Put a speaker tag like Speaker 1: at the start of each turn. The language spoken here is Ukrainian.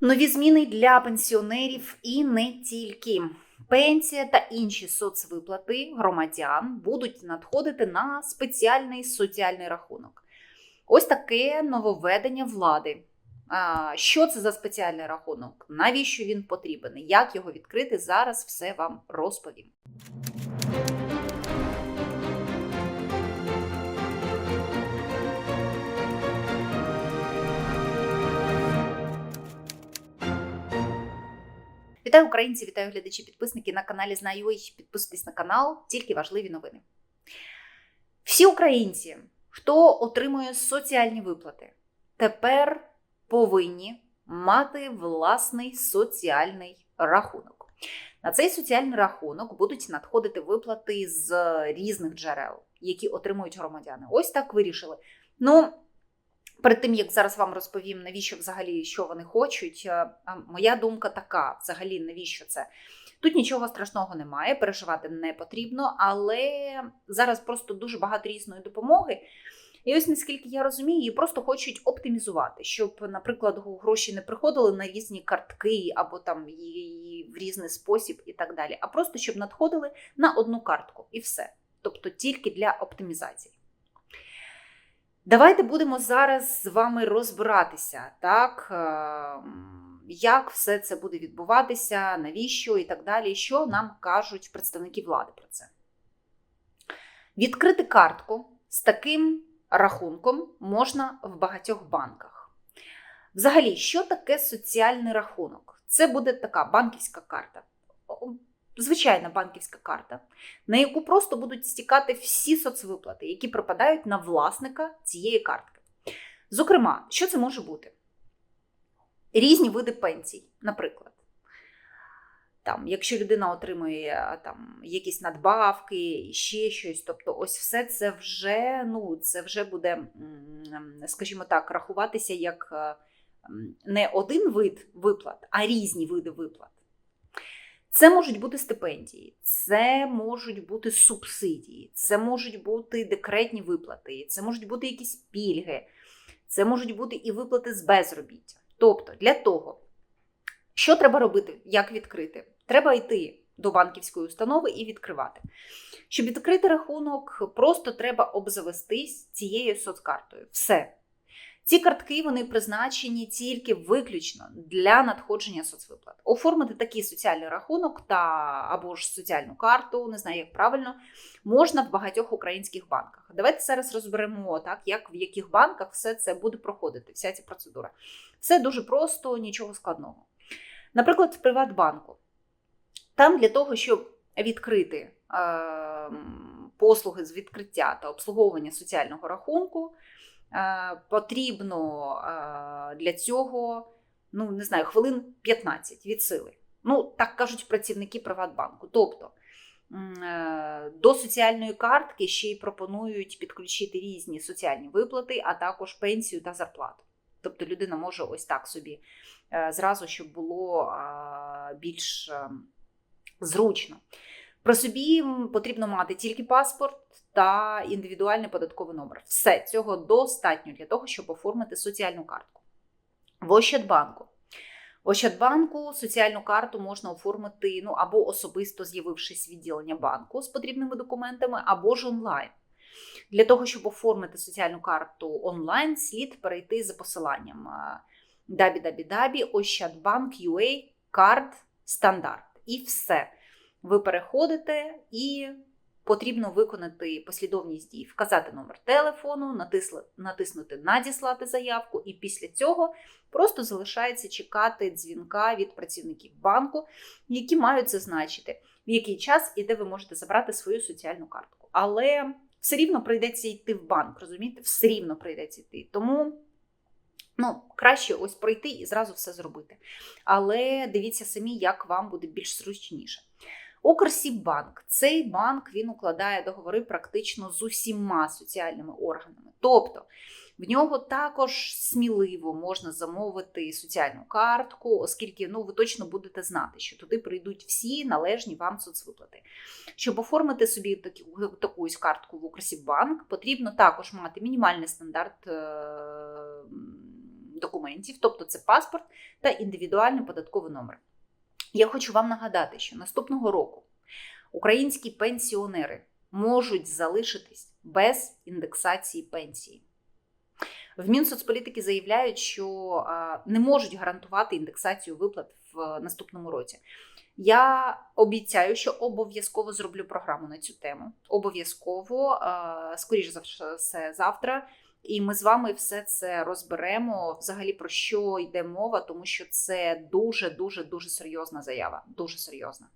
Speaker 1: Нові зміни для пенсіонерів і не тільки. Пенсія та інші соцвиплати громадян будуть надходити на спеціальний соціальний рахунок. Ось таке нововведення влади. Що це за спеціальний рахунок? Навіщо він потрібен? Як його відкрити? Зараз все вам розповім. Вітаю українці, вітаю глядачі, підписники на каналі Знаю.ua. Підписуйтесь на канал, тільки важливі новини. Всі українці, хто отримує соціальні виплати, тепер повинні мати власний соціальний рахунок. На цей соціальний рахунок будуть надходити виплати з різних джерел, які отримують громадяни. Ось так вирішили. Ну, Перед тим як зараз вам розповім, навіщо взагалі що вони хочуть, е, моя думка така: взагалі, навіщо це? Тут нічого страшного немає, переживати не потрібно, але зараз просто дуже багато різної допомоги. І ось наскільки я розумію, її просто хочуть оптимізувати, щоб, наприклад, гроші не приходили на різні картки або там її в різний спосіб і так далі, а просто щоб надходили на одну картку і все. Тобто тільки для оптимізації. Давайте будемо зараз з вами розбиратися, так, ем, як все це буде відбуватися, навіщо і так далі, що нам кажуть представники влади про це. Відкрити картку з таким рахунком можна в багатьох банках. Взагалі, що таке соціальний рахунок? Це буде така банківська карта звичайна банківська карта, на яку просто будуть стікати всі соцвиплати, які припадають на власника цієї картки. Зокрема, що це може бути? Різні види пенсій, наприклад. Там, Якщо людина отримує там, якісь надбавки, ще щось, тобто ось все це вже ну, це вже буде, скажімо так, рахуватися як не один вид виплат, а різні види виплат. Це можуть бути стипендії, це можуть бути субсидії, це можуть бути декретні виплати, це можуть бути якісь пільги, це можуть бути і виплати з безробіття. Тобто, для того, що треба робити, як відкрити? Треба йти до банківської установи і відкривати. Щоб відкрити рахунок, просто треба обзавестись цією соцкартою. Все. Ці картки вони призначені тільки виключно для надходження соцвиплат. Оформити такий соціальний рахунок та або ж соціальну карту, не знаю, як правильно, можна в багатьох українських банках. Давайте зараз розберемо, так, як в яких банках все це буде проходити, вся ця процедура. Все дуже просто, нічого складного. Наприклад, в Приватбанку. Там для того, щоб відкрити е, послуги з відкриття та обслуговування соціального рахунку. Е, потрібно е, для цього, ну не знаю, хвилин 15 від сили. Ну, так кажуть працівники Приватбанку. Тобто е, до соціальної картки ще й пропонують підключити різні соціальні виплати, а також пенсію та зарплату. Тобто людина може ось так собі зразу, щоб було більш зручно. Про собі потрібно мати тільки паспорт та індивідуальний податковий номер. Все цього достатньо для того, щоб оформити соціальну картку. В Ощадбанку. В Ощадбанку соціальну карту можна оформити ну, або особисто з'явившись відділення банку з потрібними документами, або ж онлайн. Для того, щоб оформити соціальну карту онлайн, слід перейти за посиланням www.ощадbank.ua Card стандарт. І все. Ви переходите і потрібно виконати послідовність дій, вказати номер телефону, натиснути Надіслати заявку, і після цього просто залишається чекати дзвінка від працівників банку, які мають зазначити, в який час і де ви можете забрати свою соціальну картку. Але все рівно прийдеться йти в банк, розумієте? Все рівно прийдеться йти. Тому. Ну, краще ось пройти і зразу все зробити. Але дивіться самі, як вам буде більш зручніше. Укрсібанк. Цей банк він укладає договори практично з усіма соціальними органами. Тобто в нього також сміливо можна замовити соціальну картку, оскільки ну, ви точно будете знати, що туди прийдуть всі належні вам соцвиплати. Щоб оформити собі таку, таку картку в Укрсібанк, потрібно також мати мінімальний стандарт. Е документів, тобто це паспорт та індивідуальний податковий номер. Я хочу вам нагадати, що наступного року українські пенсіонери можуть залишитись без індексації пенсії. В Мінсоцполітики заявляють, що не можуть гарантувати індексацію виплат в наступному році. Я обіцяю, що обов'язково зроблю програму на цю тему. Обов'язково, а, скоріш за все, завтра. І ми з вами все це розберемо. Взагалі про що йде мова, тому що це дуже дуже дуже серйозна заява. Дуже серйозна.